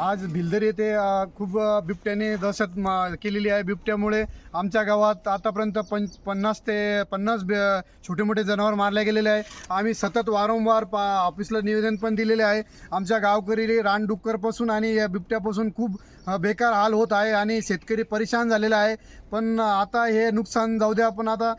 आज भिलदर येथे खूप बिबट्याने दहशत केलेली आहे. बिबट्यामुळे आमच्या गावात आतापर्यंत पं पन्नास ते पन्नास छोटे मोठे जनावर मारले गेलेले आहे. आम्ही सतत वारंवार पा ऑफिसला निवेदन पण दिलेले आहे. आमच्या गावकरी रानडुक्करपासून आणि या बिबट्यापासून खूप बेकार हाल होत आहे आणि शेतकरी परेशान झालेला आहे. पण आता हे नुकसान जाऊ द्या. पण आता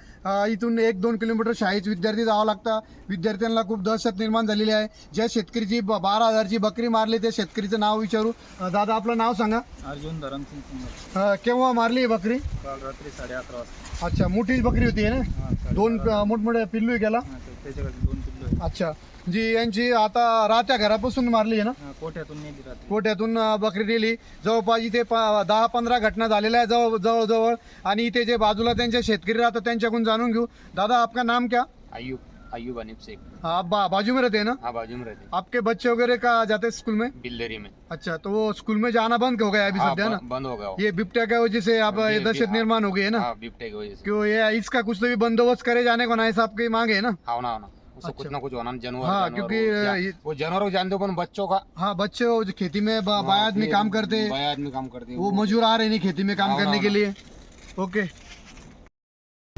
इथून एक दोन किलोमीटर शाळेत विद्यार्थी जावं लागतं. विद्यार्थ्यांना खूप दहशत निर्माण झालेली आहे. ज्या शेतकरीची ब- बारा हजारची बकरी मारली त्या शेतकरीचं नाव विचारू. दादा आपलं नाव सांगा. अर्जुन धरमसिंग सिंगर अ, केव्हा मारली ही बकरी? काल रात्री साडे अकरा वाजता. अच्छा मोठी बकरी होती ना? हा, साडे दोन अकरा. अ, मोठमोठे पिल्लू गेला हा, ते- त्याच्याकडे दोन आहेत. अच्छा जी यांची आता राहत्या घरापासून मारली आहे ना? हा, कोठ्यातून नेली रात्री. अ, बकरी नेली? जवळपास इथे प दहा पंधरा घटना झालेल्या आहे जवळ जवळजवळ. आणि इथे जे बाजूला त्यांचे शेतकरी राहतात त्यांच्याकडून जाणून घेऊ. दादा आपका नाम क्या? अयूब. अयूब अनिब शेख आप बा, बाजू में रहते हैं ना? हाँ बाजू में रहते हैं। आपके बच्चे वगैरह का जाते हैं स्कूल में? बिल्दरी में। अच्छा तो वो स्कूल में जाना बंद हो गया अभी हाँ, सध्या ना? बंद हो गया ये बिबट्या की वजह से ये दहशत हाँ। निर्माण हो गई है ना? हाँ की वजह से क्यों ये इसका कुछ तो भी बंदोबस्त करे जाने को ना ऐसा आपकी मांग है ना? हाँ ना अच्छा। कुछ ना कुछ होना जानवर हाँ, क्योंकि, वो जानवर को जानते हो बच्चों का हाँ बच्चे वो जो खेती में बाय आदमी काम करते बाय आदमी काम करते वो मजूर आ रहे नहीं खेती में काम करने के। लिए। ओके।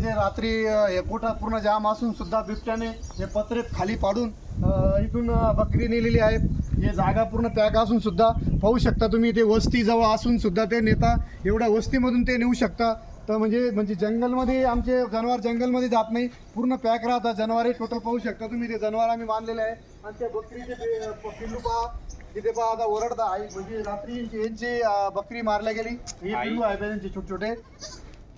रात्री हे पोटा पूर्ण जाम असून सुद्धा बिबट्याने हे पत्रे खाली पाडून इथून बकरी नेलेली आहे हे जागा पूर्ण पॅक असून सुद्धा पाहू शकता तुम्ही ते वस्ती जवळ असून सुद्धा ते नेता एवढ्या वस्तीमधून ते नेऊ शकता. तर म्हणजे म्हणजे जंगलमध्ये आमचे जनावर जंगलमध्ये जात नाही. पूर्ण पॅक राहतात जनावरे टोटल पाहू शकता तुम्ही. ते जनावर आम्ही बांधलेले आहे. आणि त्या बकरीचे पिल्लू पहा. तिथे पहा आता ओरडता आई म्हणजे रात्री यांची- बकरी मारल्या गेली. हे. पिल्लू आहे त्यांचे छोटे छोटे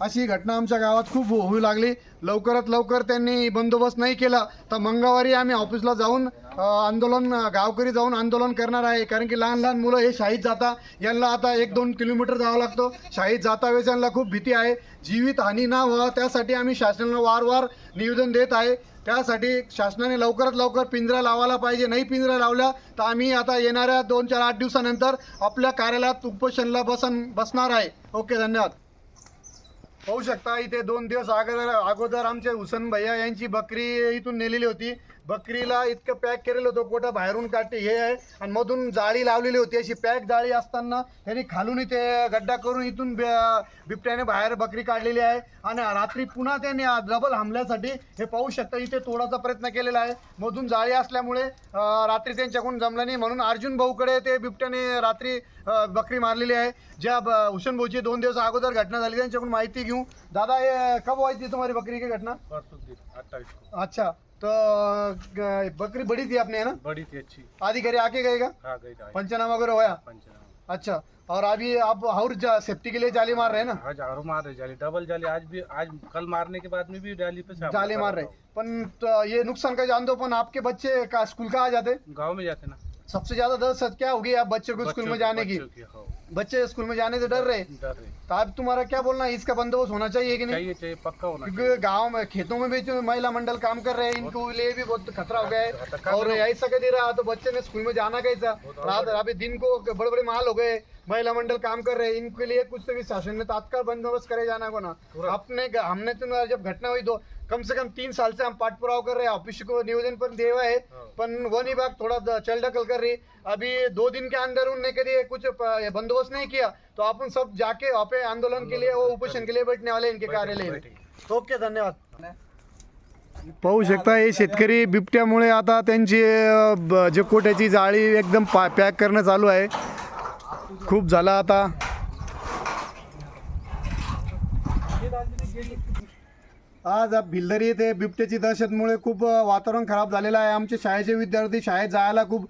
अशी घटना आमच्या गावात खूप हो- होऊ लागली. लवकरात लवकर त्यांनी बंदोबस्त नाही केला तर मंगळवारी आम्ही ऑफिसला जाऊन आंदोलन गावकरी जाऊन आंदोलन करणार आहे. कारण की लहान लहान मुलं हे शाहीत जाता यांना आता एक दोन किलोमीटर जावं लागतं. शाहीत जाता वेळेस यांना खूप भीती आहे. जीवित हानी ना व्हावा त्यासाठी आम्ही शासनाला वारंवार निवेदन देत आहे. त्यासाठी शासनाने लवकरात लवकर पिंजरा लावायला पाहिजे. नाही पिंजरा लावला तर आम्ही आता येणाऱ्या दोन चार आठ दिवसानंतर आपल्या कार्यालयात उपोषणला बसन बसणार आहे. ओके धन्यवाद. पाहू शकता इथे दोन दिवस अगोदर अगोदर आमचे हुसन भैया यांची बकरी इथून नेलेली होती. बकरीला इतकं पॅक केलेलं होतं कोटा बाहेरून काटे हे आहे. आणि मधून जाळी लावलेली होती अशी पॅक जाळी असताना त्यांनी खालून इथे गड्डा करून इथून बिबट्याने बाहेर बकरी काढलेली आहे. आणि रात्री पुन्हा त्याने डबल हमल्यासाठी हे पाहू शकता इथे तोडाचा प्रयत्न केलेला आहे. मधून जाळी असल्यामुळे रात्री त्यांच्याकडून जमलं नाही. म्हणून अर्जुन भाऊकडे ते बिबट्याने रात्री बकरी मारलेली आहे. ज्या हुसेन भाऊची दोन दिवस अगोदर घटना झाली त्यांच्याकडून माहिती घेऊ. दादा ये कब हुई थी तुम्हारी बकरी की घटना? अच्छा. तो बकरी बड़ी थी आपने है ना? बड़ी थी अच्छी। आधी घरे आके गएगा का? गई जाए पंचनामा वगैरह होया? पंचनामा। अच्छा और अभी आप और जा- सेफ्टी के लिए जाली मार रहे हैं ना? हाँ झाड़ू मार रहे जाली डबल जाली। आज भी आज कल मारने के बाद में भी जाली पे जाली मार रहे पन तो ये नुकसान का जान दो पन आपके बच्चे का स्कूल कहा जाते? गाँव में जाते ना। सबसे ज़्यादा दहशत क्या होगी आप बच्चे को स्कूल में जाने की हाँ, बच्चे स्कूल में जाने से डर रहे? तो आप तुम्हारा क्या बोलना है? इसका बंदोबस्त होना चाहिए कि नहीं? चाहिए चाहिए पक्का होना क्योंकि गाँव में खेतों में भी जो महिला मंडल काम कर रहे हैं इनको लिए भी बहुत खतरा हो गया है। और ऐसा कह दे रहा तो बच्चे ने स्कूल में जाना कैसा? तो रात अभी दिन को बड़े बड़े माल हो गए। महिला मंडल काम कर रहे हैं इनके लिए कुछ तो भी शासन ने तात्काल बंदोबस्त करे जाना को ना। पूरा। अपने हमने तो जब घटना हुई तो कम से कम तीन साल से हम पाठपुराव कर रहे हैं ऑफिस को निवेदन पर दिए हुए है। पण वन विभाग थोड़ा चल ढकल कर रही। अभी दो दिन के अंदर उनने कभी कुछ प- ये बंदोबस्त नहीं किया तो अपन सब जाके वहाँ पे आंदोलन के लिए वो उपोषण के लिए बैठने वाले इनके कार्यालय में। ओके धन्यवाद। पाहू शकता हे शेतकरी बिबट्यामुळे आता त्यांची जे कोट्याची जाळी एकदम पा पॅक करणं चालू आहे. खूप झालं आता. आज भिल्लरी येथे बिबट्याची दहशतमुळे खूप वातावरण खराब झालेलं आहे. आमचे शाळेचे विद्यार्थी शाळेत जायला खूप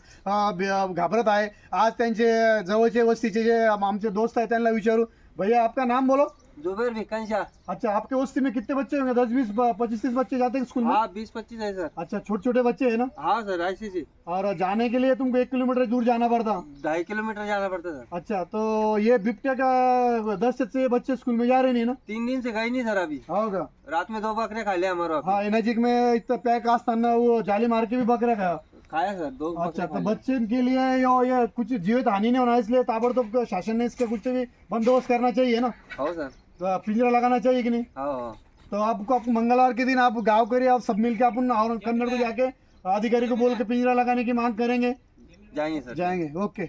घाबरत आहे. आज त्यांचे जवळचे वस्तीचे जे आमचे दोस्त आहेत त्यांना विचारू. भैया आपका नाम बोलो. जुबेर अच्छा आपके वस्ती में कितने बच्चे होंगे? दस बीस पच्चीस तीस बच्चे जाते हैं स्कूल में? हाँ बीस पच्चीस है सर। अच्छा छोटे छोटे बच्चे हैं ना? हाँ सर ऐसी सी और जाने के लिए तुमको एक किलोमीटर दूर जाना पड़ता? ढाई किलोमीटर जाना पड़ता सर। अच्छा तो ये बिबट्या का दहशत से बच्चे स्कूल में जा रहे नहीं ना? तीन दिन से गई नहीं सर अभी। होगा रात में दो बकरे खा लिया हमारा हाँ नजीक में इतना पैक असताना वो जाली मार के भी बकरा खाया। खाया सर दो अच्छा तो बच्चे के लिए ये ये कुछ जीवित हानि नहीं होना इसलिए ताबड़तोब शासन ने इसका कुछ भी बंदोबस्त करना चाहिए ना? हो सर। तो पिंजरा लगाना चाहिए कि नहीं? हाँ। तो आपको आप मंगलवार के दिन आप गाँव करिए आप सब मिलके अपन और कन्नड़ को जाके अधिकारी को बोल के पिंजरा लगाने की मांग करेंगे? जाएँगे सर। जाएँगे ओके।